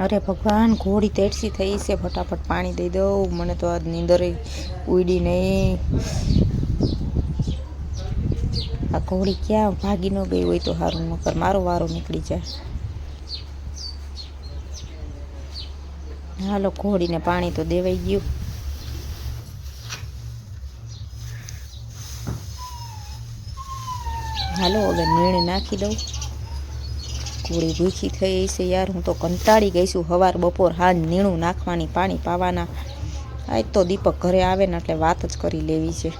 અરે ભગવાન, ઘોડી તેડસી થઈ છે. ફટાફટ પાણી દઈ દઉં. મને તો આજ નીંદર ઉડી નહીં. આ ઘોડી ક્યાં ભાગી ન ગઈ હોય તો સારું નકર મારો વારો નીકળી જાય. હાલો, ઘોડીને પાણી તો દેવાઈ ગયું. હાલો, હવે નીણ નાખી દઉં. કોળી ભૂખી થઈ છે યાર. હું તો કંટાળી ગઈ છું સવાર બપોર હાજ નીણું નાખવાની, પાણી પાવાના. આજ તો દીપક ઘરે આવે ને એટલે વાત જ કરી લેવી છે.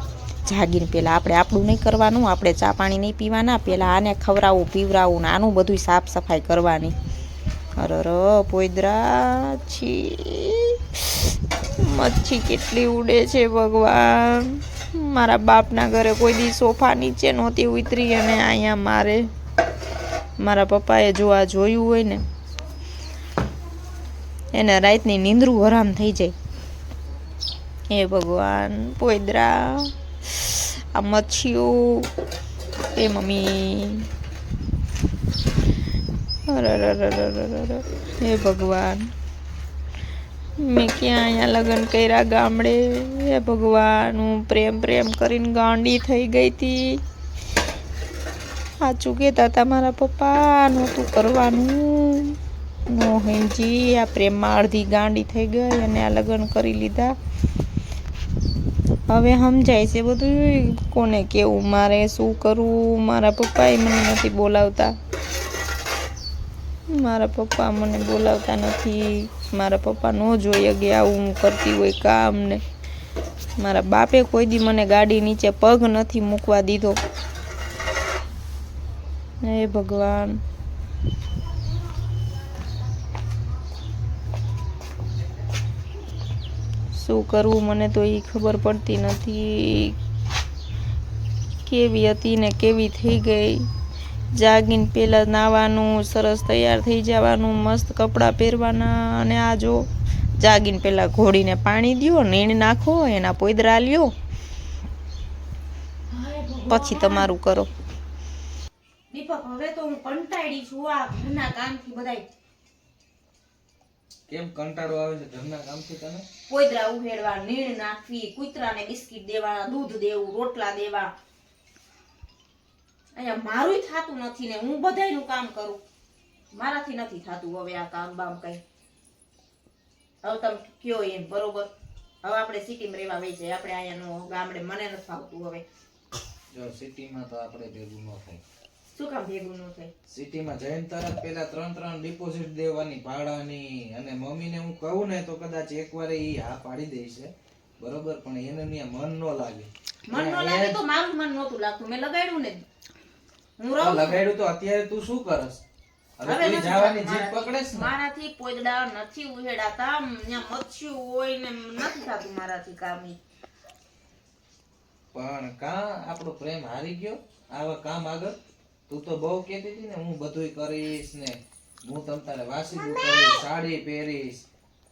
જાગીને પહેલાં આપણે આપણું નહીં કરવાનું, આપણે ચા પાણી નહીં પીવાના પહેલાં આને ખવડાવવું પીવડાવવું ને આનું બધું સાફ સફાઈ કરવાની. અરર, પોઈદરા, છી. મચ્છી કેટલી ઉડે છે ભગવાન. મારા બાપના ઘરે કોઈ દી સોફા નીચે નહોતી ઉતરી અને અહીંયા મારે મારા પપ્પાએ જો આ જોયું હોય ને, એને રાતની નીંદરું હરામ થઈ જાય. એ ભગવાન પોયદરા આ મચ્છીઓ એ મમ્મી. હે ભગવાન, મેં ક્યાં અહીંયા લગ્ન કર્યા ગામડે? હે ભગવાન, હું પ્રેમ પ્રેમ કરીને ગાંડી થઈ ગઈ હતી. સાચું કહેતા હતા મારા પપ્પા, નહોતું કરવાનું. નો હેમજી આ પ્રેમમાં અડધી ગાંડી થઈ ગઈ અને આ લગ્ન કરી લીધા. હવે સમજાય છે બધું. કોને કેવું, મારે શું કરવું? મારા પપ્પાએ મને નથી બોલાવતા. મારા પપ્પા મને બોલાવતા નથી. મારા પપ્પા ન જોઈએ કે આવું હું કરતી હોય કામ ને મારા બાપે કોઈ દી મને ગાડી નીચે પગ નથી મૂકવા દીધો. હે ભગવાન શું કરવું મને તો એ ખબર પડતી નથી. કેવી હતી ને કેવી થઈ ગઈ? જાગીને પહેલાં નાવાનું, સરસ તૈયાર થઈ જવાનું, મસ્ત કપડાં પહેરવાના અને આ જો, જાગીને પહેલાં ઘોડીને પાણી દ્યો, નીણ નાખો, એના પોદરા લ્યો. પછી તમારું કરો. દીપક હવે તો હું કંટાળી છું આ ઘરના કામથી બધાય. કેમ કંટાળો આવે છે ઘરના કામથી તને? પોદરા ઉહેડવા નીણ નાખવી કૂતરાને બિસ્કિટ દેવા દૂધ દેવું રોટલા દેવા. અહીંયા મારું થતું નથી ને હું બધાયનું કામ કરું. મારાથી નથી થતું હવે આ કામ બામ કઈ. હવે તમે કયો એમ બરોબર? હવે આપણે સિટીમાં રહેવા વહી જાય. આપણે અહીંયા નો ગામડે મને નથી ફાવતું હવે. જો સિટીમાં તો આપણે ભેગું ન થાય. શું કામ ભેગું ન થાય? સિટીમાં જઈને તરત પેલા ત્રણ ત્રણ ડિપોઝિટ દેવાની ભાડાની અને મમ્મીને હું કહું ને તો કદાચ એકવાર એ હા પાડી દે છે બરોબર? પણ એને ત્યાં મન ન લાગે. મન નો લાગે તો મારું મન નહોતું લાગતું. મેં લગાડ્યું ને. હું રહું લગાડ્યું તો અત્યારે તું શું કરસ હવે હવે તું નથી જવાની થતું જીદ પકડેસ ને? મારાથી પોદડા નથી ઉહેડાતા. ત્યાં મચ્છું હોય ને નથી થતું મારાથી કામ. પણ કા આપણો પ્રેમ હારી ગયો? આવા કામ આગળ? તું તો બહુ કહેતી હતી ને હું બધુંય કરીશ ને હું તમ તારે વાસી કરીશ સાડી પહેરીશ.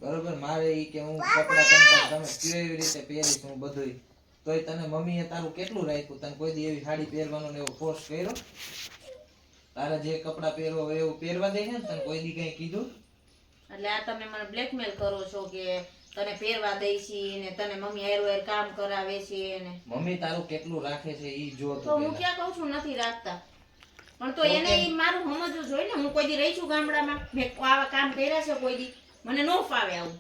બરોબર? મારે એ કે હું કપડાં તમતા તમે કેવી રીતે પહેરીશ હું બધુંય. તોય તને મમ્મીએ તારું કેટલું રાખ્યું? તને કોઈ દી એવી સાડી પહેરવાનો ને એવો ફોર્સ કર્યો? તારે જે કપડા પહેરવા એવું પહેરવા દે છે ને તને કોઈ દી કઈ કીધું? એટલે આ તમે મને બ્લેકમેલ કરો છો કે તને પહેરવા દઈ છી ને તને મમ્મી હેર વેર કામ કરાવે છે ને. મમ્મી તારું કેટલું રાખે છે ઈ જો તો હું ક્યાં કહું છું નથી રાખતા. તો એને મારું સમજવું જોઈએ ને. હું કોઈ દી રહી છું ગામડામાં. મેં આવા કામ કર્યા છે કોઈ દી. મને નો ફાવે આવું.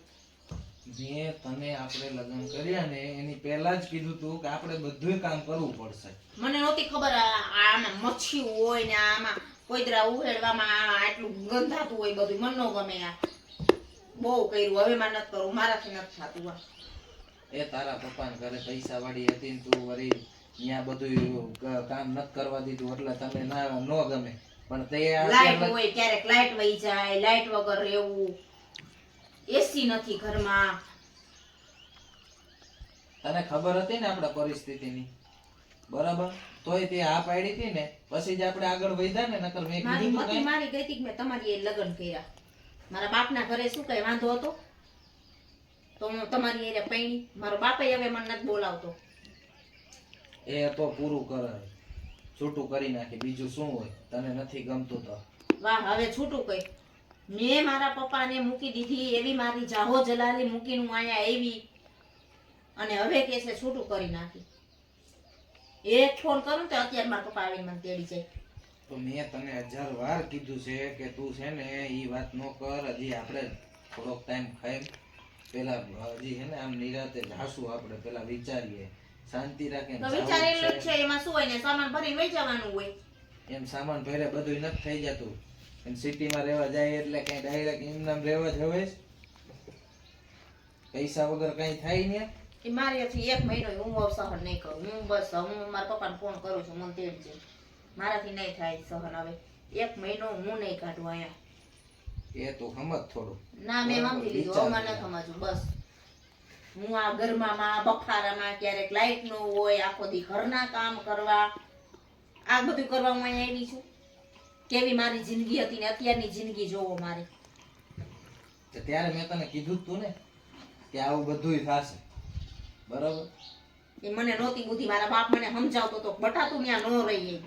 જે તને આપણે લગ્ન કર્યા ને એની પહેલા જ કીધું તું કે આપણે બધુંય કામ કરવું પડશે. મને નહોતી ખબર આમાં મચ્છી હોય ને આમાં કોઈદરા ઉહેડવામાં આ આટલું ગંધાતું હોય બધું મને ન ગમે આ. બહુ કર્યું. હવે માં નથી કરવું મારાથી નથી થતું આ. એ તારા પપ્પાને ઘરે પૈસા વાળી હતી ને તું વળી ત્યાં બધું કામ ન કરવા દીધું એટલે તમે ના ન ગમે. પણ તે લાઈટ હોય ક્યારેક લાઈટ વહી જાય લાઈટ વગર રહેવું. એસી નથી ઘરમાં. તને ખબર હતી ને આપણા પરિસ્થિતિની? બરાબર? તોય તે આ પાડી હતી ને પછી જ આપણે આગળ વધ્યા ને નકર મેં મારી મતી મારી ગઈ હતી કે મેં તમારી એ લગ્ન કર્યા. મારા બાપના ઘરે શું કઈ વાંધો હતો? તો હું તમારી એ પૈણી મારો બાપે હવે મને નથી બોલાવતો. એ તો પૂરું કરે. છૂટું કરી નાખે. બીજું શું હોય? તને નથી ગમતું તો. વાહ હવે છૂટું કઈ. મેં મારા પપ્પાને મૂકી દીધી એવી મારી જાહો જલાલી મૂકીને હું અહીંયા આવી. અને હવે કે છે છૂટું કરી નાખી. એક ફોન કરું તો અત્યારે મારા પપ્પા આવીને મને તેડી જાય. તો મેં તને હજાર વાર કીધું છે કે તું છે ને એ વાત ન કર. હજી આપણે થોડોક ટાઈમ ખાઈ. પેલા હજી છે ને આમ નિરાતે જાશું આપણે. પેલા વિચારીએ. શાંતિ રાખે તો વિચારેલું જ છે. એમાં શું હોય ને સામાન ભરીને વહી જવાનું હોય. એમ સામાન ભરે બધું નથી થઈ જતું. અને સિટીમાં રહેવા જાય એટલે કઈ ડાયરેક્ટ એમ નામ રહેવા જ છે? પૈસા વગર કઈ થાય ને. એ મારાથી એક મહિનો હું સહન નહીં કરું. હું બસ હું મારા પપ્પાને ફોન કરું છું મને તેડજે મારાથી નહીં થાય સહન હવે. એક મહિનો હું નહીં કાઢું અહીંયા. એ તો સમજ થોડું ના મેં સમજી લીધું અમારે સમજવું બસ. હું આ ગરમામાં બફારામાં ક્યારેક લાઈટ ન હોય આખો દી ઘરના કામ કરવા. આ બધું કરવા હું અહીંયા આવી છું. કેવી મારી જિંદગી હતી ને અત્યારની જિંદગી જોવો મારી. તો ત્યારે મેં તને કીધું તું ને કે આવું બધુંય થશે. બરાબર? એ મને નહોતી બુદ્ધિ મારા બાપ મને સમજાવતો તો બટાતું ત્યાં ન રહી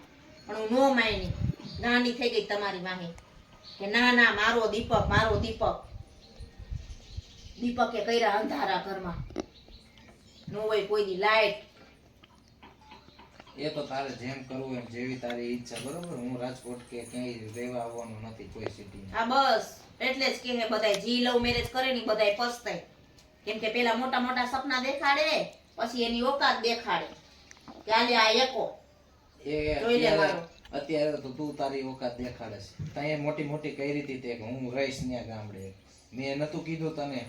પણ હું નો માયની. નાની થઈ ગઈ તમારી વાહે. કે ના ના મારો દીપક મારો દીપક. દીપકે કર્યા અંધારા ઘરમાં. નો હોય કોઈની લાઈટ. એ તો તારે જેમ કરવું એમ જેવી તારી ઈચ્છા બરોબર? હું રાજકોટ કે ક્યાંય રહેવા આવવાનું નથી કોઈ સિટી હા બસ. એટલે જ કે બધાય જી લવ મેરેજ કરે ને બધાય પસ્તાય. કેમ કે પેલા મોટા મોટા સપના દેખાડે પછી એની ઓકાત દેખાડે. કે આલે આ એકો. એ જોઈ લે અત્યારે મારો. અત્યારે તો તું તારી ઓકાત દેખાડે છે. તઈએ મોટી મોટી કઈ રીતે તે હું રહીશ ત્યાં ગામડે. મેં નતું કીધું તને.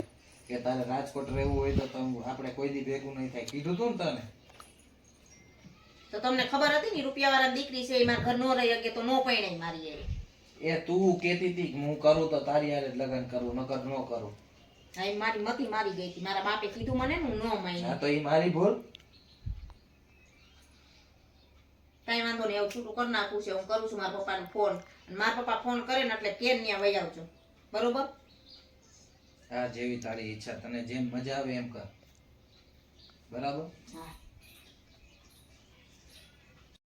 કે તારે રાજકોટ રહેવું હોય તો તમે આપણે કોઈ દી ભેગું નહીં થાય. કીધું તું ને તને? તો તમને ખબર હતી ને રૂપિયા વાળા દીકરી છે એ મારા ઘર નો રહી શકે તો નો પૈણે મારી એ એ તું કેતી હતી હું કરું તો તારી હારે લગ્ન કરું નકર નો કરું. હા એ મારી મતી મારી ગઈ હતી. મારા બાપે કીધું મને ને હું નો માઈ હા તો એ મારી ભૂલ? કઈ વાંધો નહીં એવું છૂટું કરી નાખું છે. હું કરું છું મારા પપ્પાને ફોન. મારા પપ્પા ફોન કરે ને એટલે કેન ત્યાં વહી આવજો. બરોબર? હા જેવી તારી ઈચ્છા. તને જેમ મજા આવે એમ કર. બરાબર?